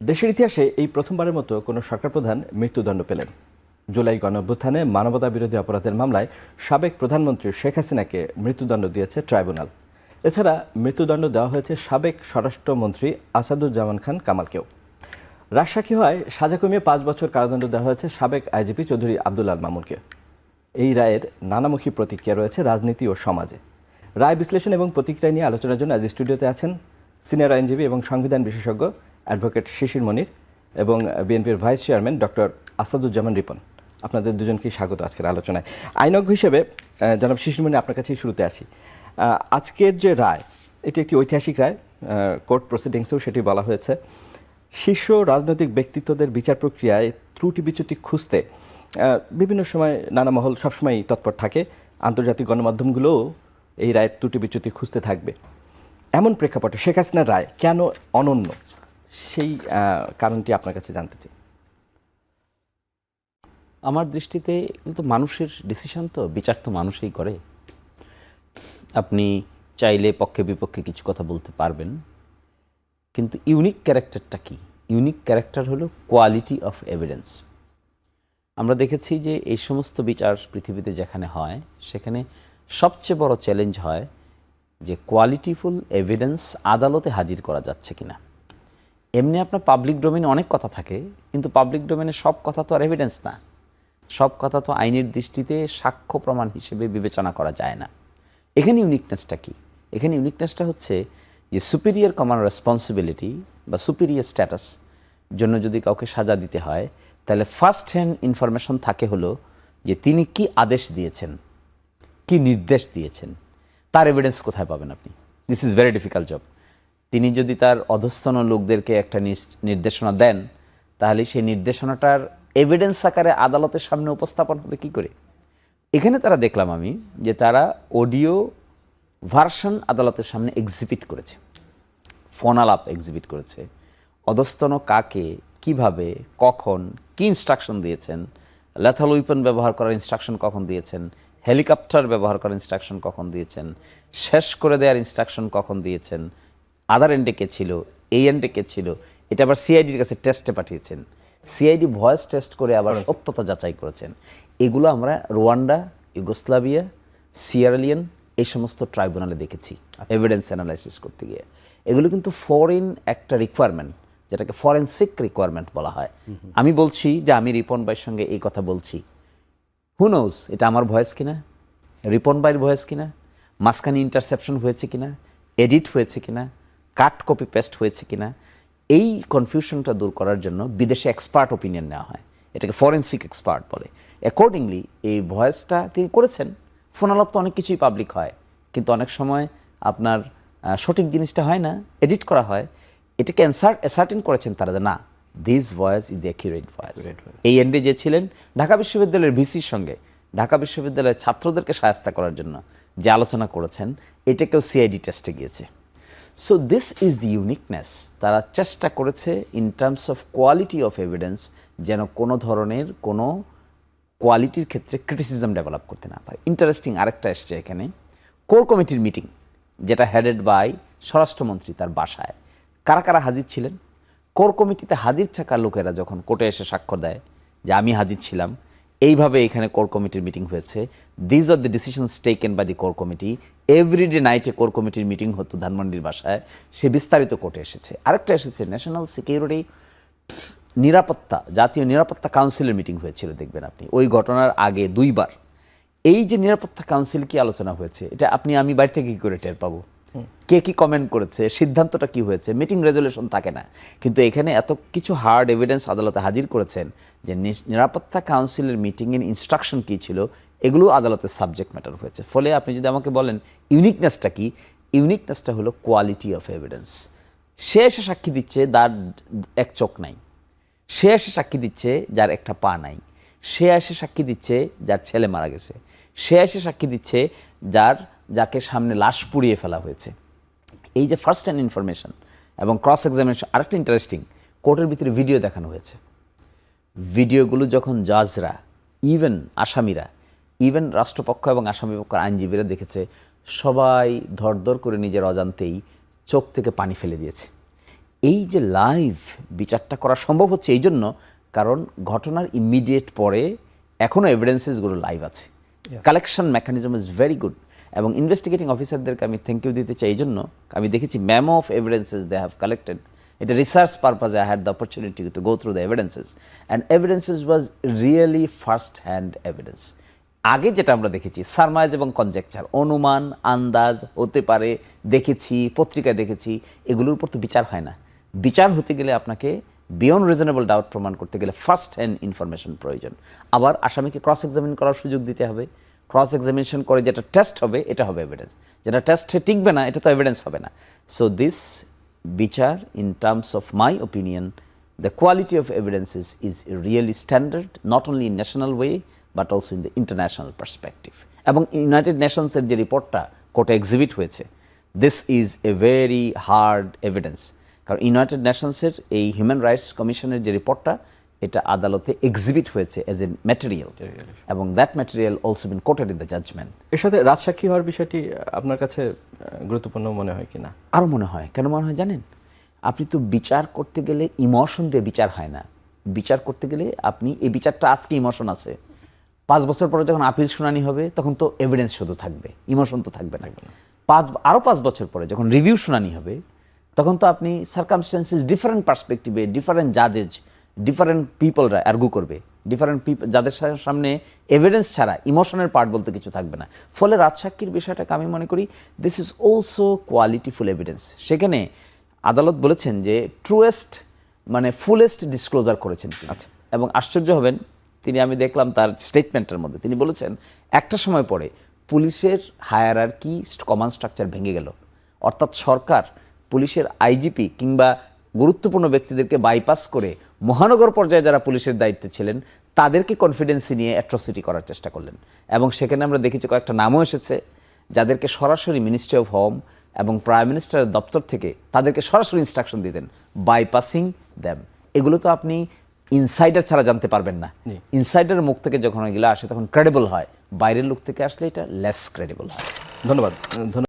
দেশের ইতিহাসে এই প্রথমবারের মতো কোনো সরকার প্রধান মৃত্যুদণ্ড পেলেন। জুলাই গণঅভ্যুত্থানে মানবতা বিরোধী অপরাধের মামলায় সাবেক প্রধানমন্ত্রী শেখ হাসিনাকে মৃত্যুদণ্ড দিয়েছে ট্রাইব্যুনাল। এছাড়া মৃত্যুদণ্ড দেওয়া হয়েছে সাবেক স্বরাষ্ট্রমন্ত্রী আসাদুজ্জামান খান কামালকেও। রাজসাক্ষী হয় সাজা কমিয়ে পাঁচ বছর কারাদণ্ড দেওয়া হয়েছে সাবেক আইজিপি চৌধুরী আব্দুল আল মামুনকে। এই রায়ের নানামুখী প্রতিক্রিয়া রয়েছে রাজনীতি ও সমাজে। রায় বিশ্লেষণ এবং প্রতিক্রিয়া নিয়ে আলোচনার জন্য আজ স্টুডিওতে আছেন সিনিয়র আইনজীবী এবং সংবিধান বিশেষজ্ঞ অ্যাডভোকেট শিশির মনির এবং বিএনপির vice chairman doctor Asaduzzaman Ripon. আপনাদের দুজনকেই স্বাগত আজকের আলোচনায়। আইনজ্ঞ হিসেবে জনাব শিশির মনির, আপনার কাছেই শুরুতে আসি আজকের যে রায়, এটি একটি ঐতিহাসিক রায় কোর্ট প্রসিডিংসেও সেটি বলা হয়েছে। শীর্ষ রাজনৈতিক ব্যক্তিত্বদের বিচার প্রক্রিয়ায় ত্রুটি বিচ্যুতি খুঁজতে বিভিন্ন সময় নানা মহল সবসময় তৎপর থাকে। আন্তর্জাতিক গণমাধ্যমগুলোও এই রায়ের ত্রুটি বিচ্যুতি খুঁজতে থাকবে। এমন প্রেক্ষাপটে শেখ হাসিনার রায় কেন অনন্য? সেই কারণটি আপনার কাছে জানতে চাই। আমার দৃষ্টিতে এগুলো তো মানুষের ডিসিশন তো, বিচার তো মানুষই করে। আপনি চাইলে পক্ষে বিপক্ষে কিছু কথা বলতে পারবেন, কিন্তু ইউনিক ক্যারেক্টারটা কি? ইউনিক ক্যারেক্টার হলো কোয়ালিটি অফ এভিডেন্স আমরা দেখেছি যে এই সমস্ত বিচার পৃথিবীতে যেখানে হয়, সেখানে সবচেয়ে বড় চ্যালেঞ্জ হয় যে কোয়ালিটিফুল এভিডেন্স আদালতে হাজির করা যাচ্ছে কিনা। এমনি আপনার পাবলিক ডোমেনে অনেক কথা থাকে, কিন্তু পাবলিক ডোমেনে সব কথা তো আর এভিডেন্স না। সব কথা তো আইনের দৃষ্টিতে সাক্ষ্য প্রমাণ হিসেবে বিবেচনা করা যায় না। এখানে ইউনিকনেসটা কি? এখানে ইউনিকনেসটা হচ্ছে যে সুপিরিয়র কমান রেসপন্সিবিলিটি বা সুপিরিয়র স্ট্যাটাস জন্য যদি কাউকে সাজা দিতে হয়, তাহলে ফার্স্ট হ্যান্ড ইনফরমেশন থাকে হলো যে তিনি কি আদেশ দিয়েছেন, কি নির্দেশ দিয়েছেন। তার এভিডেন্স কোথায় পাবেন আপনি? This is very difficult job তিনি যদি তার অধস্তন লোকদেরকে একটা নির্দেশনা দেন, তাহলে সেই নির্দেশনাটার এভিডেন্স আকারে আদালতের সামনে উপস্থাপন হবে কি করে? এখানে তারা দেখলাম আমি যে তারা অডিও ভার্সন আদালতের সামনে এক্সিবিট করেছে। ফোনালাপ এক্সিবিট করেছে। অধস্তন কাকে, কীভাবে, কখন, কি ইনস্ট্রাকশন দিয়েছেন? লেথাল উইপন ব্যবহার করার ইনস্ট্রাকশন কখন দিয়েছেন? হেলিকপ্টার ব্যবহার করার ইনস্ট্রাকশন কখন দিয়েছেন? শেষ করে দেওয়ার ইনস্ট্রাকশন কখন দিয়েছেন? আদার এন্ডে কে ছিল এই এন্ডে কে ছিল এটা আবার সিআইডির কাছে টেস্টে পাঠিয়েছেন। সিআইডি ভয়েস টেস্ট করে আবার সত্যতা যাচাই করেছেন। এগুলো আমরা রোয়ান্ডা ইউগোস্লাভিয়া সিয়ারালিয়ান এই সমস্ত ট্রাইব্যুনালে দেখেছি এভিডেন্স অ্যানালাইসিস করতে গিয়ে। এগুলো কিন্তু ফরেন একটা রিকোয়ারমেন্ট যেটাকে ফরেন্সিক রিকোয়ারমেন্ট বলা হয়। আমি বলছি যে আমি রিপন ভাইয়ের সঙ্গে এই কথা বলছি। হু নোজ এটা আমার ভয়েস কিনা? রিপন বাইয়ের ভয়েস কিনা? মাঝখানে ইন্টারসেপশন হয়েছে কিনা? এডিট হয়েছে কিনা? কাট কপি পেস্ট হয়েছে কিনা এই কনফিউশনটা দূর করার জন্য বিদেশে এক্সপার্ট ওপিনিয়ন নেওয়া হয়। এটাকে ফরেন্সিক এক্সপার্ট বলে। অ্যাকর্ডিংলি এই ভয়েসটা তিনি করেছেন। ফোনালাপ তো অনেক কিছুই পাবলিক হয়। কিন্তু অনেক সময় আপনার সঠিক জিনিসটা হয় না এডিট করা হয়। এটাকে অ্যাসার্টেন করেছেন তারা যে না this voice is the accurate voice এই এন্ডে যে ছিলেন ঢাকা বিশ্ববিদ্যালয়ের ভিসির সঙ্গে ঢাকা বিশ্ববিদ্যালয়ের ছাত্রদেরকে সহায়তা করার জন্য যে আলোচনা করেছেন এটাকেও সিআইডি টেস্টে গিয়েছে। So this is the uniqueness তারা চেষ্টা করেছে in terms of quality of evidence যেন কোনো ধরনের কোনো কোয়ালিটির ক্ষেত্রে ক্রিটিসিজম ডেভেলপ করতে না পারে ইন্টারেস্টিং আরেকটা এসছে এখানে। কোর কমিটির মিটিং যেটা হেডেড বাই স্বরাষ্ট্রমন্ত্রী তার বাসায়। কারা কারা হাজির ছিলেন? কোর কমিটিতে হাজির থাকা লোকেরা যখন কোর্টে এসে স্বাক্ষর দেয় যে আমি হাজির ছিলাম এইভাবে এখানে কোর কমিটির মিটিং হয়েছে। These are the decisions taken by the core committee everyday নাইটে কোর কমিটির মিটিং হতো ধানমন্ডির বাসায়। সে বিস্তারিত কোর্টে এসেছে। আরেকটা এসেছে ন্যাশনাল সিকিউরিটি নিরাপত্তা, জাতীয় নিরাপত্তা কাউন্সিলের মিটিং হয়েছিল, দেখবেন আপনি। ওই ঘটনার আগে দুইবার। এই যে নিরাপত্তা কাউন্সিল কি আলোচনা হয়েছে, এটা আপনি, আমি বাড়ি থেকে কি করে টের পাবো? কে কি কমেন্ট করেছে, সিদ্ধান্তটা কি হয়েছে মিটিং রেজলিউশন থাকে না। কিন্তু এখানে এত কিছু হার্ড এভিডেন্স আদালতে হাজির করেছেন যে নিরাপত্তা কাউন্সিলের মিটিংয়ের ইনস্ট্রাকশন কি ছিল, এগুলো আদালতের সাবজেক্ট ম্যাটার হয়েছে। ফলে আপনি যদি আমাকে বলেন ইউনিকনেসটা কি? ইউনিকনেসটা হলো কোয়ালিটি অফ এভিডেন্স সে এসে সাক্ষী দিচ্ছে, তার এক চোখ নাই। সে এসে সাক্ষী দিচ্ছে, যার একটা পা নাই। সে এসে সাক্ষী দিচ্ছে, যার ছেলে মারা গেছে। সে এসে সাক্ষী দিচ্ছে, যার যাকে সামনে লাশ পুড়িয়ে ফেলা হয়েছে। এই যে ফার্স্ট হ্যান্ড ইনফরমেশন এবং ক্রস এক্সামিনেশন আরেকটা ইন্টারেস্টিং কোর্টের ভিতরে ভিডিও দেখানো হয়েছে। ভিডিওগুলো যখন জাজরা ইভেন আসামিরা ইভেন রাষ্ট্রপক্ষ এবং আসামি পক্ষের আইনজীবীরা দেখেছে, সবাই ধরধর করে নিজের অজান্তেই চোখ থেকে পানি ফেলে দিয়েছে। এই যে লাইভ বিচারটা করা সম্ভব হচ্ছে এই জন্য কারণ ঘটনার ইমিডিয়েট পরে এখনও এভিডেন্সেসগুলো লাইভ আছে। Collection mechanism is very good এবং ইনভেস্টিগেটিং অফিসারদেরকে আমি থ্যাংক ইউ দিতে চাই, এই জন্য আমি দেখেছি memo of evidences they have collected এটা research পারপাজে I had the opportunity to go through the evidences and evidences was really first hand evidence আগে যেটা আমরা দেখেছি সারমাইজ এবং কনজেকচার অনুমান, আন্দাজ হতে পারে, দেখেছি, পত্রিকায় দেখেছি, এগুলোর উপর তো বিচার হয় না। বিচার হতে গেলে আপনাকে বিয়ন্ড রিজনেবল ডাউট প্রমাণ করতে গেলে ফার্স্ট হ্যান্ড ইনফরমেশন প্রয়োজন। আবার আসামিকে ক্রস এক্সামিন করার সুযোগ দিতে হবে। ক্রস এক্সামিনেশন করে যেটা টেস্ট হবে, এটা হবে এভিডেন্স যেটা টেস্টে টিকবে না, এটা তো এভিডেন্স হবে না। সো দিস বিচার in terms of my opinion the quality of evidences is really standard, not only in national way, but also in the international perspective এবং ইউনাইটেড নেশনসের যে রিপোর্টটা কোর্টে এক্সিবিট হয়েছে। This is a very hard evidence কারণ United নেশনসের এই human rights কমিশনের যে রিপোর্টটা এটা আদালতে এক্সিবিট হয়েছে এজ এ ম্যাটেরিয়াল এবং that material also been quoted in the judgement এর সাথে রাজসাক্ষী হওয়ার বিষয়টি আপনার কাছে গুরুত্বপূর্ণ মনে হয় কিনা? আরও মনে হয়। কেন মনে হয় জানেন? আপনি তো বিচার করতে গেলে ইমোশন দিয়ে বিচার হয় না। বিচার করতে গেলে আপনি এই বিচারটা আজকে ইমোশন আছে। পাঁচ বছর পরে যখন আপিল শুনানি হবে তখন তো এভিডেন্স শুধু থাকবে। ইমোশন তো থাকবে না। পাঁচ আরও পাঁচ বছর পরে যখন রিভিউ শুনানি হবে তখন তো আপনি সার্কামস্টেন্সেস ডিফারেন্ট পার্সপেক্টিভে ডিফারেন্ট জাজেজ ডিফারেন্ট পিপলরা অ্যার্গু করবে। ডিফারেন্ট পিপল যাদের সামনে এভিডেন্স ছাড়া ইমোশনের পার্ট বলতে কিছু থাকবে না। ফলে রাজসাক্ষীর বিষয়টাকে আমি মনে করি this is also qualityful evidence সেখানে আদালত বলেছেন যে ট্রুয়েস্ট মানে ফুলেস্ট ডিসক্লোজার করেছেন তিনি। এবং আশ্চর্য হবেন তিনি আমি দেখলাম তার স্টেটমেন্টের মধ্যে। তিনি বলেছেন একটা সময় পরে পুলিশের হায়ার আর কি কমান্ড স্ট্রাকচার ভেঙে গেল। অর্থাৎ সরকার পুলিশের আইজিপি কিংবা গুরুত্বপূর্ণ ব্যক্তিদেরকে বাইপাস করে মহানগর পর্যায়ে যারা পুলিশের দায়িত্বে ছিলেন তাদেরকে কনফিডেন্সি নিয়ে অ্যাট্রসিটি করার চেষ্টা করলেন। এবং সেখানে আমরা দেখেছি কয়েকটা নামও এসেছে যাদেরকে সরাসরি মিনিস্ট্রি অফ হোম এবং প্রাইম মিনিস্টারের দপ্তর থেকে তাদেরকে সরাসরি ইনস্ট্রাকশন দিতেন বাইপাসিং দ্যাম এগুলো তো আপনি ইনসাইডার ছাড়া জানতে পারবেন না। ইনসাইডারের মুখ থেকে যখন এগুলো আসে তখন ক্রেডিবল হয়। বাইরের লোক থেকে আসলে এটা লেস ক্রেডিবল হয়। ধন্যবাদ। ধন্যবাদ।